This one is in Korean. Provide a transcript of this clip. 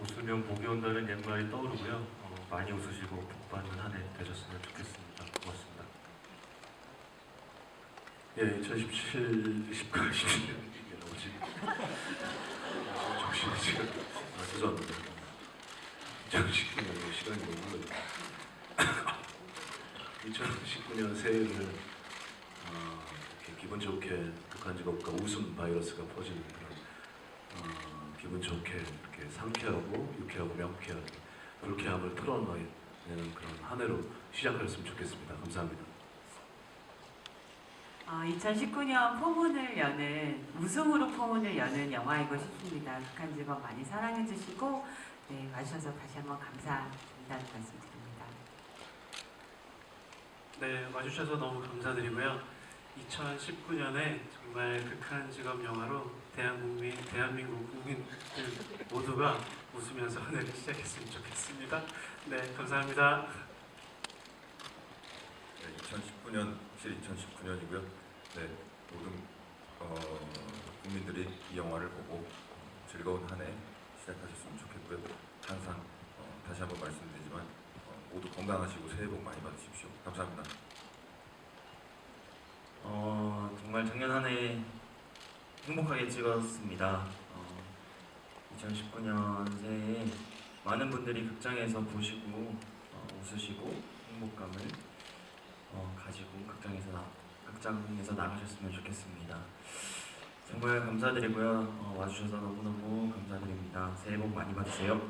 웃으면 복이 온다는 옛말이 떠오르고요. 어, 많이 웃으시고 복 받는 한 해 되셨으면 좋겠습니다. 고맙습니다. 예, 2017, 18, 16년 이게 뭐지? 정신이 지금 아, 죄송합니다. 2019년 시간이 너무 흘러요. 2019년 새해를 어, 기분 좋게 북한 직업과 웃음 바이러스가 퍼지는 그런 어, 기분 좋게 이렇게 상쾌하고 유쾌하고 명쾌하게 불쾌함을 털어내는 그런 한 해로 시작하였으면 좋겠습니다. 감사합니다. 어, 2019년 포문을 여는 웃음으로 포문을 여는 영화이고 싶습니다. 북한 직업 많이 사랑해 주시고 네, 와주셔서 다시 한번 감사드린다는 말씀 드립니다. 네, 와주셔서 너무 감사드리고요. 2019년에 정말 극한 직업 영화로 대한국민, 대한민국 국민들 모두가 웃으면서 한 해를 시작했으면 좋겠습니다. 네, 감사합니다. 네, 2019년 확실히 2019년이고요. 네, 모든 어, 국민들이 이 영화를 보고 즐거운 한 해 시작하셨으면 좋겠고요. 항상 어, 다시 한번 말씀드리지만 어, 모두 건강하시고 새해 복 많이 받으십시오. 감사합니다. 어, 정말 작년 한 해 행복하게 찍었습니다. 어, 2019년 새해에 많은 분들이 극장에서 보시고 어, 웃으시고 행복감을 어, 가지고 극장에서 나, 극장에서 나가셨으면 좋겠습니다. 정말 감사드리고요. 어, 와주셔서 너무너무 감사드립니다. 새해 복 많이 받으세요.